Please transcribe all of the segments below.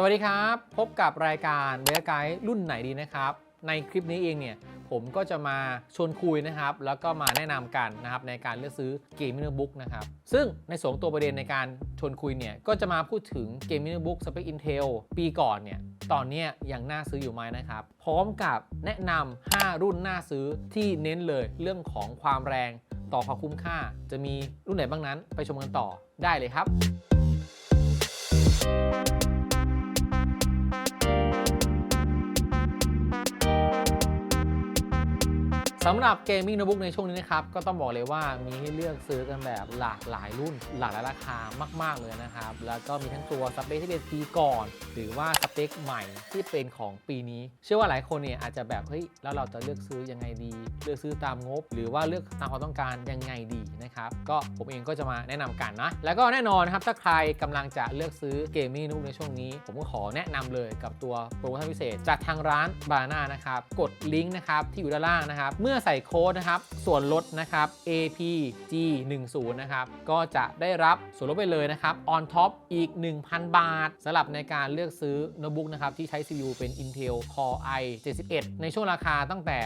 สวัสดีครับ พบกับรายการเบลไกด์รุ่นไหนดีนะครับ ในคลิปนี้เองเนี่ยผมก็จะมาชวนคุยนะครับ แล้วก็มาแนะนำกันนะครับในการเลือกซื้อเกมมิ่งบุ๊กนะครับ ซึ่งในส่วนของตัวประเด็นในการชวนคุยเนี่ยก็จะมาพูดถึงเกมมิ่งบุ๊กสเปค Intel ปีก่อนเนี่ยตอนนี้ยังน่าซื้ออยู่ไหมนะครับ พร้อมกับแนะนำ5รุ่นน่าซื้อที่เน้นเลยเรื่องของความแรงต่อความคุ้มค่า จะมีรุ่นไหนบ้างนั้น ไปชมกันต่อได้เลยครับ สำหรับเกมมิ่งโน้ตบุ๊กในช่วงนี้นะครับ ก็ต้องบอกเลยว่ามีให้เลือกซื้อกันแบบหลากหลายรุ่นหลากหลายราคามาก ๆ เลยนะครับ แล้วก็มีทั้งตัวสเปคที่เป็นปีก่อน หรือว่าสเปคใหม่ที่เป็นของปีนี้ เชื่อว่าหลายคนเนี่ยอาจจะแบบเฮ้ยแล้วเราจะเลือกซื้อยังไงดี เลือกซื้อตามงบ หรือว่าเลือกตามความต้องการยังไงดีนะครับก็ผมเองก็จะมาแนะนำกันนะ แล้วก็แน่นอนนะครับถ้าใครกำลังจะเลือกซื้อเกมมิ่งโน้ตบุ๊กในช่วงนี้ ผมก็ขอแนะนำเลยกับตัวโปรโมชั่นพิเศษ จากทางร้านบานานะครับกดลิงก์นะครับที่อยู่ด้านล่างนะครับเมื่อใส่โค้ดนะครับ ส่วนลดนะครับ APG 1 0 นะครับ ก็จะได้รับส่วนลดไปเลยนะครับ on top อีก 1,000 บาทสำหรับในการเลือกซื้อโน้ตบุ๊กนะครับ ที่ใช้ CPU เป็น Intel Core i 71 ในช่วงราคาตั้งแต่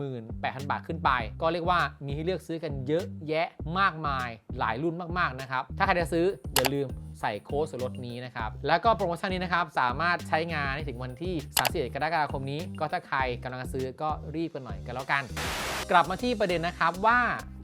18,000 บาทขึ้นไป ก็เรียกว่ามีให้เลือกซื้อกันเยอะแยะมากมายหลายรุ่นมากๆนะครับ ถ้าใครจะซื้อ ลืมใส่โค้ดส่วนลดนี้นะครับ แล้วก็โปรโมชั่นนี้นะครับ สามารถใช้งานถึงวันที่ 31 กรกฎาคมนี้ ก็ถ้าใครกำลังซื้อก็รีบกันหน่อยกันแล้วกัน กลับมาที่ประเด็นนะครับว่า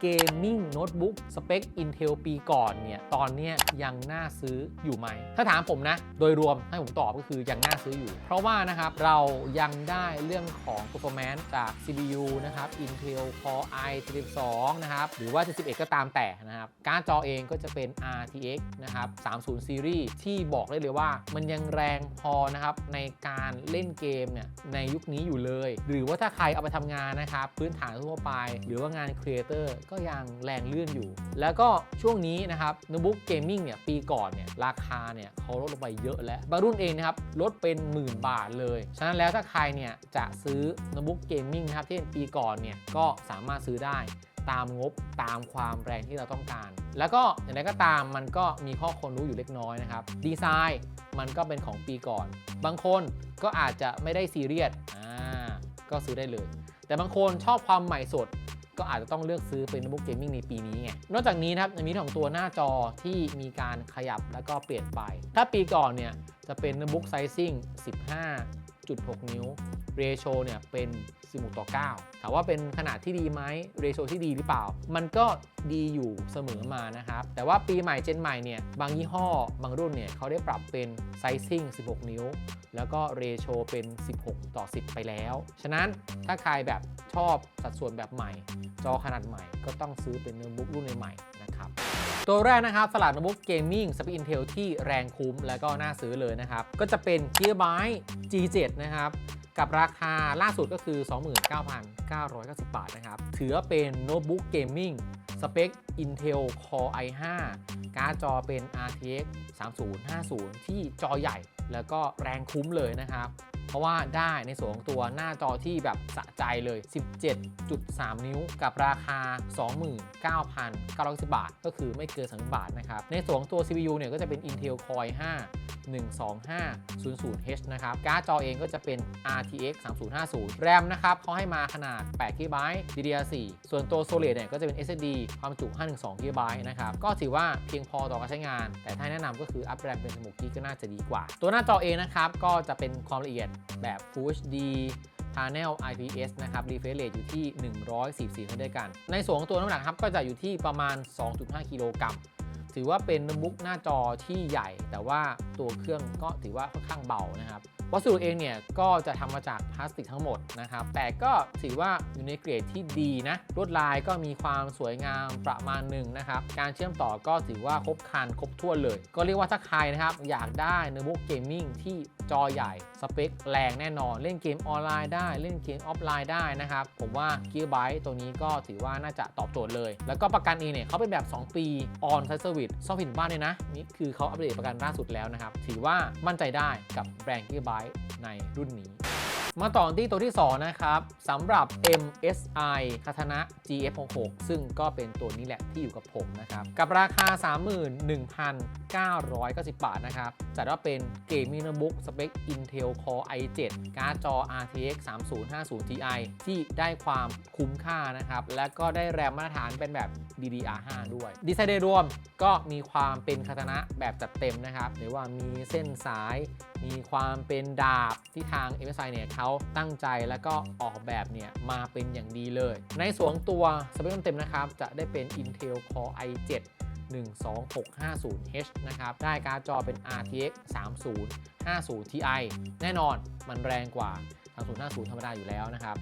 เกมมิ่งโน้ตบุ๊กสเปค Intel ปีก่อนเนี่ย ตอนนี้ยังน่าซื้ออยู่ไหม ถ้าถามผมนะ โดยรวมให้ผมตอบก็คือยังน่าซื้ออยู่ เพราะว่านะครับ เรายังได้เรื่องของ performance จาก CPU นะครับ Intel Core i 32 นะครับ หรือว่า 71 ก็ตามแต่นะครับ การดจอเองก็จะเป็น RTX นะครับ 30 Series ที่บอกได้เลยว่ามันยังแรงพอนะครับในการเล่นเกมเนี่ยในยุคนี้อยู่เลย หรือว่าถ้าใครเอาไปทำงานนะครับพื้นฐานทั่วไป หรือว่างานครีเอเตอร์ก็ยังแรงเลื่อนอยู่ แล้วก็ช่วงนี้นะครับโน้ตบุ๊กเกมมิ่งเนี่ยปีก่อนเนี่ยราคาเนี่ยเขาลดลงไปเยอะแล้ว บางรุ่นเองนะครับลดเป็นหมื่นบาทเลย ฉะนั้นแล้วถ้าใครเนี่ยจะซื้อโน้ตบุ๊กเกมมิ่งนะครับที่เป็นปีก่อนเนี่ยก็สามารถซื้อได้ตามงบตามความแรงที่เราต้องการ แล้วก็อย่างไรก็ตามมันก็มีข้อควรรู้อยู่เล็กน้อยนะครับ ดีไซน์มันก็เป็นของปีก่อน บางคนก็อาจจะไม่ได้ซีเรียสอ่าก็ซื้อได้เลย แต่บางคนชอบความใหม่สด ก็อาจจะต้องเลือกซื้อเป็นโน้ตบุ๊กเกมมิ่งในปีนี้ไง นอกจากนี้นะครับยังมีของตัวหน้าจอที่มีการขยับแล้วก็เปลี่ยนไป ถ้าปีก่อนเนี่ยจะเป็นโน้ตบุ๊กไซซิ่ง 15.6นิ้ว เรโชเนี่ยเป็น 16 ต่อ 9 ถามว่าเป็นขนาดที่ดีไหมเรโชที่ดีหรือเปล่า มันก็ดีอยู่เสมอมานะครับ แต่ว่าปีใหม่เจนใหม่เนี่ย บางยี่ห้อ บางรุ่นเนี่ยเขาได้ปรับเป็นไซซิ่ง 16 นิ้ว แล้วก็เรโชเป็น 16 ต่อ 10 ไปแล้ว ฉะนั้นถ้าใครแบบชอบสัดส่วนแบบใหม่ จอขนาดใหม่ก็ต้องซื้อเป็นโน้ตบุ๊กรุ่นใหม่ ตัวแรกนะครับสลัดโน้ตบุ๊กเกมมิ่งสเปค Intel ที่แรงคุ้มแล้วก็น่าซื้อเลยนะครับ ก็จะเป็น Gigabyte G7 นะครับกับราคาล่าสุดก็คือ 29,990 บาทนะครับ ถือว่าเป็นโน้ตบุ๊กเกมมิ่งสเปค Intel Core i5 การ์ดจอเป็น RTX 3050 ที่จอใหญ่แล้วก็แรงคุ้มเลยนะครับ ราะว่าได้ในส่วนของตัวหน้าจอที่แบบสะใจเลย 17.3 นิ้วกับราคา 29,990 บาท ก็คือไม่เกิน30บาทนะครับ ในส่วนของตัว CPU เนี่ยก็จะเป็น Intel Core i5 12500H นะครับ การ์ดจอเองก็จะเป็น RTX 3050 แรมนะครับเขาให้มาขนาด8 GB DDR4 ส่วนตัว Solid เนี่ยก็จะเป็น SSD ความจุ 512 GB นะครับ ก็ถือว่าเพียงพอต่อการใช้งาน แต่ถ้าแนะนำก็คืออัพแรมเป็น16 GB ก็น่าจะดีกว่า ตัวหน้าจอเองนะครับ ก็จะเป็นความละเอียดแบบ Full HD Panel IPS นะครับ refresh rate อยู่ที่ 144เท่าด้วยกัน ในส่วนของตัวน้ำหนักครับก็จะอยู่ที่ประมาณ 2.5 กิโลกรัม ถือว่าเป็นโน้ตบุ๊กหน้าจอที่ใหญ่ แต่ว่าตัวเครื่องก็ถือว่าค่อนข้างเบานะครับวัสดุเองเนี่ยก็จะทำมาจากพลาสติกทั้งหมดนะครับ แต่ก็ถือว่าอยู่ในเกรดที่ดีนะลวดลายก็มีความสวยงามประมาณหนึ่งนะครับ การเชื่อมต่อก็ถือว่าครบครันครบถ้วนเลย ก็เรียกว่าถ้าใครนะครับอยากได้โน้ตบุ๊กเกมมิ่งที่จอใหญ่ สเปคแรงแน่นอน เล่นเกมออนไลน์ได้เล่นเกมออฟไลน์ได้นะครับ ผมว่า Gigabyte ตัวนี้ก็ถือว่าน่าจะตอบโจทย์เลย แล้วก็ประกันเองเนี่ยเขาเป็นแบบ 2 ปี on site service ซ่อมผิดบ้านเลยนะ นี่คือเขาอัปเดตประกันล่าสุดแล้วนะครับ ถือว่ามั่นใจได้กับแบรนด์กิกไบต์ในรุ่นนี้ มาต่อที่ตัวที่ 2 นะครับสำหรับ MSI คาทนะ GF66 ซึ่งก็เป็นตัวนี้แหละที่อยู่กับผมนะครับ กับราคา 31,990 บาทนะครับ จัดว่าเป็นเกมมิ่งโน้ตบุ๊กสเปค Intel Core i7 การ์ดจอ RTX 3050 Ti ที่ได้ความคุ้มค่านะครับ และก็ได้แรมมาตรฐานเป็นแบบ DDR5 ด้วย ดีไซน์โดยรวมก็มีความเป็นคาตนะแบบจัดเต็มนะครับหรือว่ามีเส้นสาย มีความเป็นดาบที่ทาง MSI เนี่ยเขาตั้งใจแล้วก็ออกแบบเนี่ยมาเป็นอย่างดีเลย ในส่วนตัวสเปคเต็มๆนะครับ จะได้เป็น Intel Core i7 12650H นะครับ ได้การ์ดจอเป็น RTX 3050 Ti แน่นอนมันแรงกว่า 3050 ธรรมดาอยู่แล้วนะครับ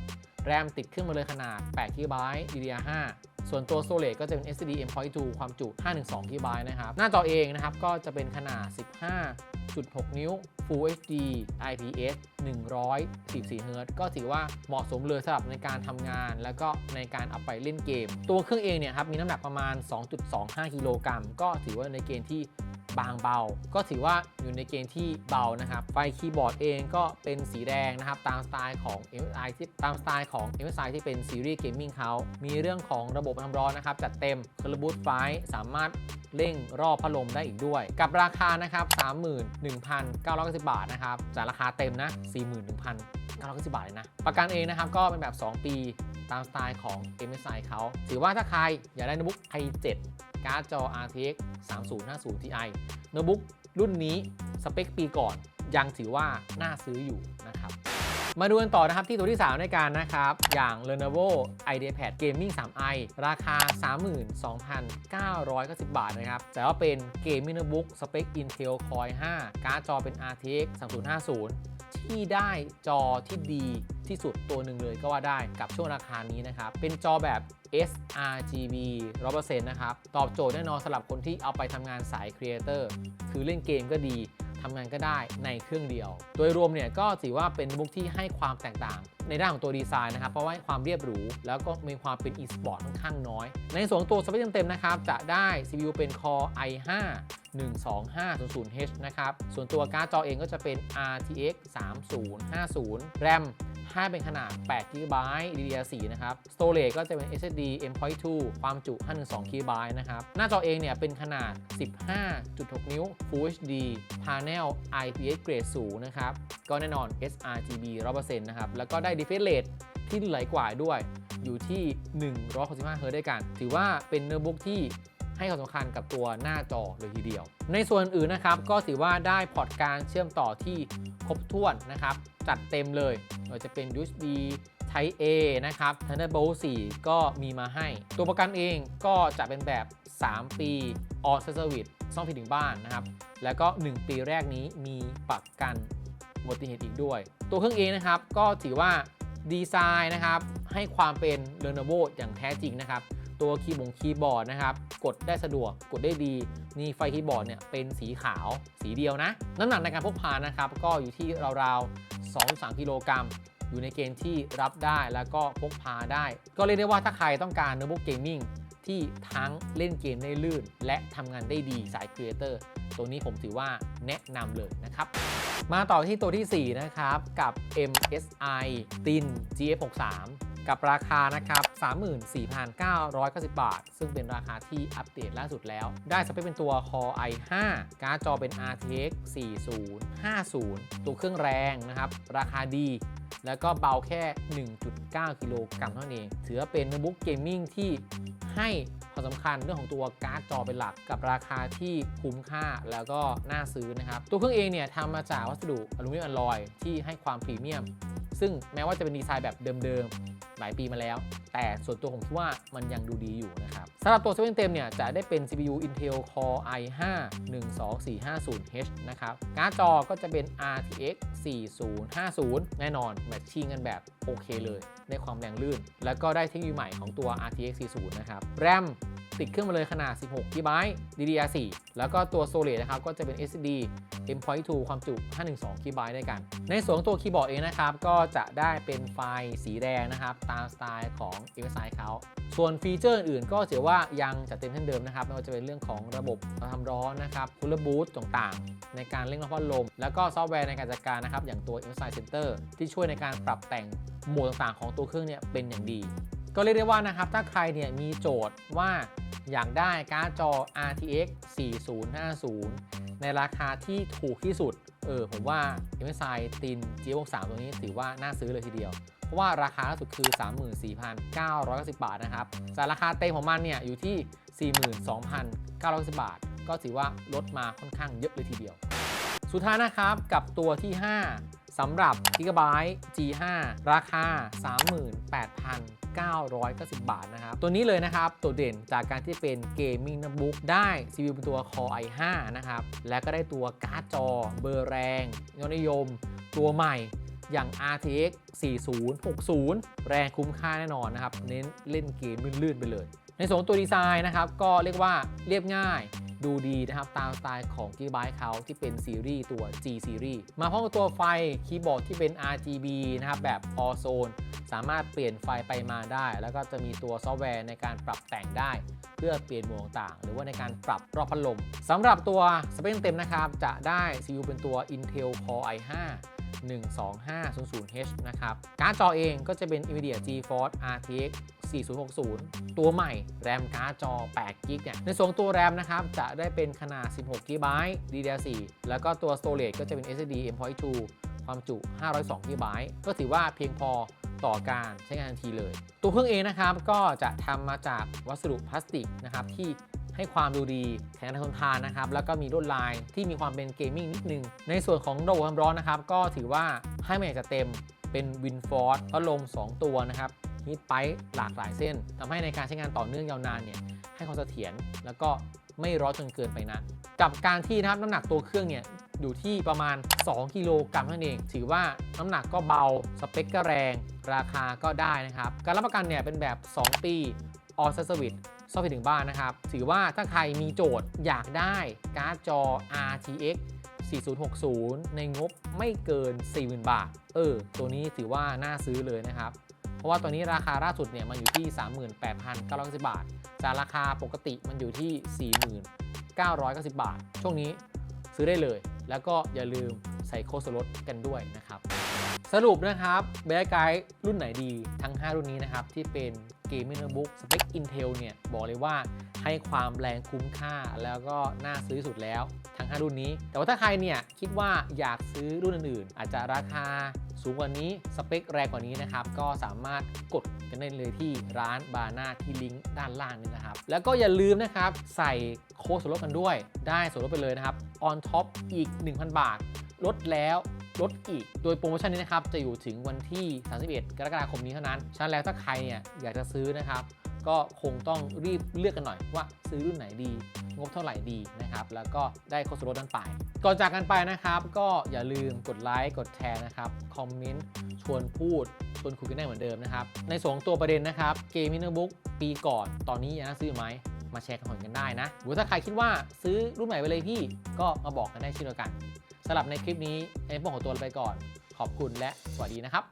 แรมติดขึ้นมาเลยขนาด8 GB DDR5 ส่วนตัวโซเลตก็จะเป็น SSD M.2 ความจุ 512 GB นะครับ หน้าจอเองนะครับก็จะเป็นขนาด 15.6 นิ้ว Full HD IPS 144 Hz ก็ถือว่าเหมาะสมเลยสำหรับในการทำงาน แล้วก็ในการเอาไปเล่นเกม ตัวเครื่องเองเนี่ยครับมีน้ำหนักประมาณ 2.25 กิโลกรัมก็ถือว่าในเกณฑ์ที่ บางเบา ก็ถือว่าอยู่ในเกณฑ์ที่เบานะครับ ไฟคีย์บอร์ดเองก็เป็นสีแดงนะครับ ตามสไตล์ของ MSI ที่ตามสไตล์ของ MSI ที่เป็นซีรีส์เกมมิ่งเขามีเรื่องของระบบความร้อนนะครับ จัดเต็มเคอร์บูตไฟสามารถเร่งรอบพัดลมได้อีกด้วย กับราคานะครับ 31,990 บาทนะครับจากราคาเต็มนะ 41,990 บาทเลยนะ ประกันเองนะครับก็เป็นแบบ 2 ปีตามสไตล์ของ MSI เขา ถือว่าถ้าใครอยากได้โน้ตบุ๊ก i7 การ์ดจอ RTX 3050 Ti โน้ตบุ๊กรุ่นนี้สเปคปีก่อนยังถือว่าน่าซื้ออยู่นะครับ มาดูกันต่อนะครับที่ตัวที่ 3 ในการนะครับ อย่าง Lenovo IdeaPad Gaming 3i ราคา 32,990 บาทนะครับ แต่ว่าเป็น Gaming Notebook สเปค Intel Core 5 การ์ดจอเป็น RTX 3050 ที่ได้จอที่ดีที่สุดตัวหนึ่งเลยก็ว่าได้กับช่วงราคานี้นะครับ เป็นจอแบบ sRGB 100%นะครับ ตอบโจทย์แน่นอนสำหรับคนที่เอาไปทำงานสายครีเอเตอร์ คือเล่นเกมก็ดี ทำงานก็ได้ในเครื่องเดียว โดยรวมเนี่ยก็ถือว่าเป็นโน้ตบุ๊กที่ให้ความแตกต่าง ในด้านของตัวดีไซน์นะครับ เพราะว่าความเรียบหรู แล้วก็มีความเป็น e-sport ค่อนข้างน้อย ในส่วนของตัวสเปคเต็มๆนะครับจะได้ CPU เป็น Core i5 12500H นะครับ ส่วนตัวการ์ดจอเองก็จะเป็น RTX 3050 RAM ให้เป็นขนาด 8 GB DDR4 นะครับ Storage ก็จะเป็น SSD M.2 ความจุ 512 GB นะครับ หน้าจอเองเนี่ยเป็นขนาด 15.6 นิ้ว Full HD Panel IPS Grade สูงนะครับ ก็แน่นอน sRGB 100%นะครับ แล้วก็ได้ refresh rate ที่ไหลกว่าด้วย อยู่ที่ 165 Hz ด้วยกัน ถือว่าเป็นโน้ตบุ๊กที่ ให้ความสำคัญกับตัวหน้าจอเลยทีเดียว ในส่วนอื่นนะครับก็ถือว่าได้พอร์ตการเชื่อมต่อที่ครบถ้วนนะครับ จัดเต็มเลยไม่ว่าจะเป็น USB Type A นะครับ Thunderbolt 4 ก็มีมาให้ ตัวประกันเองก็จะเป็นแบบ 3 ปี On Service ซ่อมผิดถึงบ้านนะครับ แล้วก็ 1 ปีแรกนี้มีประกันอุบัติเหตุอีกด้วย ตัวเครื่องเองนะครับก็ถือว่าดีไซน์นะครับ ให้ความเป็น Lenovo อย่างแท้จริงนะครับ ตัวคีย์บงคีย์บอร์ดนะครับกดได้สะดวกกดได้ดีนี่ไฟคีย์บอร์ดเนี่ยเป็นสีขาวสีเดียวนะ น้ำหนักในการพกพานะครับก็อยู่ที่ราวๆ2-3กิโลกรัมอยู่ในเกณฑ์ที่รับได้แล้วก็พกพาได้ ก็เรียกได้ว่าถ้าใครต้องการโน้ตบุ๊กเกมมิ่งที่ทั้งเล่นเกมได้ลื่น และทำงานได้ดีสายครีเอเตอร์ตัวนี้ผมถือว่าแนะนำเลยนะครับ มาต่อที่ตัวที่ 4 นะครับ กับ MSI Tin GF63 กับราคานะครับ 34,990 บาท ซึ่งเป็นราคาที่อัปเดตล่าสุดแล้ว ได้สเปคเป็นตัว Core i5 การ์ดจอเป็น RTX 4050 ตัวเครื่องแรงนะครับ ราคาดี แล้วก็เบาแค่ 1.9 กิโลกรัมเท่านั้นเอง ถือว่าเป็นโน้ตบุ๊กเกมมิ่งที่ให้ความสำคัญเรื่องของตัวการ์ดจอเป็นหลักกับราคาที่คุ้มค่าแล้วก็น่าซื้อนะครับ ตัวเครื่องเองเนี่ยทำมาจากวัสดุอลูมิเนียมอลลอยที่ให้ความพรีเมียม ซึ่งแม้ว่าจะเป็นดีไซน์แบบเดิมๆ หลายปีมาแล้ว แต่ส่วนตัวผมคิดว่ามันยังดูดีอยู่นะครับสำหรับตัวสเปคเต็มเนี่ยจะได้เป็น CPU Intel Core i5 12450H นะครับการ์ดจอก็จะเป็น RTX 4050 แน่นอนแมทชิ่งกันแบบโอเคเลยในความแรงลื่น แล้วก็ได้เทคโนโลยีใหม่ของตัว RTX 40 นะครับ RAM ติดเครื่องมาเลยขนาด 16 GB DDR4 แล้วก็ตัว Storage นะครับ ก็จะเป็น SSD M.2 ความจุ 512 GB ด้วยกัน ในส่วนของตัวคีย์บอร์ดเองนะครับ ก็จะได้เป็นไฟล์สีแดงนะครับ ตามสไตล์ของ MSI เขา ส่วนฟีเจอร์อื่นก็ถือว่ายังจัดเต็มเช่นเดิมนะครับไม่ว่าจะเป็นเรื่องของระบบความร้อนนะครับคูลเลอร์บูตต่างๆ ในการเร่งระบายลม แล้วก็ซอฟต์แวร์ในการจัดการนะครับ อย่างตัว MSI Center ที่ช่วยในการปรับแต่งโหมดต่างๆ ของตัวเครื่องเนี่ยเป็นอย่างดี ก็เรียกได้ว่านะครับถ้าใครเนี่ยมีโจทย์ว่าอยากได้การ์ดจอ RTX 4050 ในราคาที่ถูกที่สุด เออผมว่า MSI ติน G63 ตัวนี้ถือว่าน่าซื้อเลยทีเดียว เพราะว่าราคาล่าสุดคือ 34,990 บาทนะครับแต่ราคาเต็มของมันเนี่ยอยู่ที่ 42,990 บาท ก็ถือว่าลดมาค่อนข้างเยอะเลยทีเดียว สุดท้ายนะครับกับตัวที่ 5สำหรับ Gigabyte G5 ราคา 990 บาทนะครับ ตัวนี้เลยนะครับ ตัวเด่นจากการที่เป็นเกมมิ่ง o บุ๊กได้ CPU เป็นตัว Core i5 นะครับ และก็ได้ตัวการ์ดจอ เบอร์แรงยอดนิยม ตัวใหม่อย่าง RTX 4060 แรงคุ้มค่าแน่นอนนะครับ เน้นเล่นเกมลื่นๆไปเลย ในส่วนตัวดีไซน์นะครับ ก็เรียกว่าเรียบง่ายดูดีนะครับ ตามสไตล์ของ Gigabyte เขาที่เป็นซีรีส์ตัว G Series มาพร้อมกับตัวไฟคีย์บอร์ดที่เป็น RGB นะครับ แบบ All Zone สามารถเปลี่ยนไฟไปมาได้ แล้วก็จะมีตัวซอฟต์แวร์ในการปรับแต่งได้ เพื่อเปลี่ยนโหมดต่างๆหรือว่าในการปรับรอบพัดลมสำหรับตัวสเปคเต็มนะครับ จะได้ CPU เป็นตัว Intel Core i5 12500H นะครับ การ์ดจอเองก็จะเป็น NVIDIA GeForce RTX 4060 ตัวใหม่ แรมการ์ดจอ8 g b เนี่ย ในส่วนตัวแรมนะครับ จะได้เป็นขนาด 16 GB DDR4 แล้วก็ตัว Storage ก็จะเป็น SSD M.2 ความจุ512 GB ก็ถือว่าเพียงพอต่อการใช้งานทันทีเลย ตัวเครื่องเองนะครับก็จะทำมาจากวัสดุพลาสติกนะครับที่ให้ความดูดีแข็งแรงทนทานนะครับ แล้วก็มีลวดลายที่มีความเป็นเกมมิ่งนิดนึง ในส่วนของระบบความร้อนนะครับ ก็ถือว่าให้มาอย่างจะเต็มเป็นวินฟอร์ดพัดลม2 ตัวนะครับฮีทไปหลากหลายเส้นทำให้ในการใช้งานต่อเนื่องยาวนานเนี่ยให้ความเสถียรแล้วก็ไม่ร้อนจนเกินไปนะ กับการที่นะครับน้ำหนักตัวเครื่องเนี่ย อยู่ที่ประมาณ 2 กิโลกรัมเท่านั้นเอง ถือว่าน้ำหนักก็เบา สเปคก็แรง ราคาก็ได้นะครับ การรับประกันเนี่ยเป็นแบบ 2 ปีออ s เซอร์วิสซ่อมไปถึงบ้านนะครับ ถือว่าถ้าใครมีโจทย์อยากได้การ์ดจอ RTX 4060 ในงบไม่เกิน 40,000 บาท เออ ตัวนี้ถือว่าน่าซื้อเลยนะครับ เพราะว่าตัวนี้ราคาล่าสุดเนี่ยมันอยู่ที่ 38,990 บาท จากราคาปกติมันอยู่ที่ 4990 บาท ช่วงนี้ซื้อได้เลย แล้วก็อย่าลืมใส่โค้ดส่วนลดกันด้วยนะครับ สรุปนะครับเบสไกด์รุ่นไหนดีทั้ง 5 รุ่นนี้นะครับ ที่เป็นเกมมิ่งโน้ตบุ๊กสเปค Intel เนี่ยบอกเลยว่าให้ความแรงคุ้มค่าแล้วก็น่าซื้อสุดแล้วทั้ง 5 รุ่นนี้ แต่ว่าถ้าใครเนี่ยคิดว่าอยากซื้อรุ่นอื่นๆ อาจจะราคาสูงกว่านี้สเปคแรงกว่านี้นะครับ ก็สามารถกด กันได้เลยที่ร้านบานาที่ลิงก์ด้านล่างนี้นะครับ แล้วก็อย่าลืมนะครับ ใส่โค้ดส่วนลดกันด้วย ได้ส่วนลดไปเลยนะครับ on top อีก 1,000 บาท ลดแล้วลดอีก โดยโปรโมชั่นนี้นะครับ จะอยู่ถึงวันที่ 31 กรกฎาคมนี้เท่านั้น ฉะนั้นแล้วถ้าใครเนี่ยอยากจะซื้อนะครับ ก็คงต้องรีบเลือกกันหน่อยว่าซื้อรุ่นไหนดี งบเท่าไหร่ดีนะครับ แล้วก็ได้โค้ดส่วนลดนั้นไป ก่อนจากกันไปนะครับ ก็อย่าลืมกดไลค์กดแชร์นะครับ คอมเมนต์ชวนพูดชวนคุยกันได้เหมือนเดิมนะครับ ในสองตัวประเด็นนะครับเกมมินบุ๊กปีก่อนตอนนี้ยังน่าซื้อไหมมาแชร์กันหน่อยกันได้นะ หรือถ้าใครคิดว่าซื้อรุ่นใหม่ไปเลยพี่ก็มาบอกกันได้เช่นเดียวกันสำหรับในคลิปนี้ในพวกของตัวไปก่อน ขอบคุณและสวัสดีนะครับ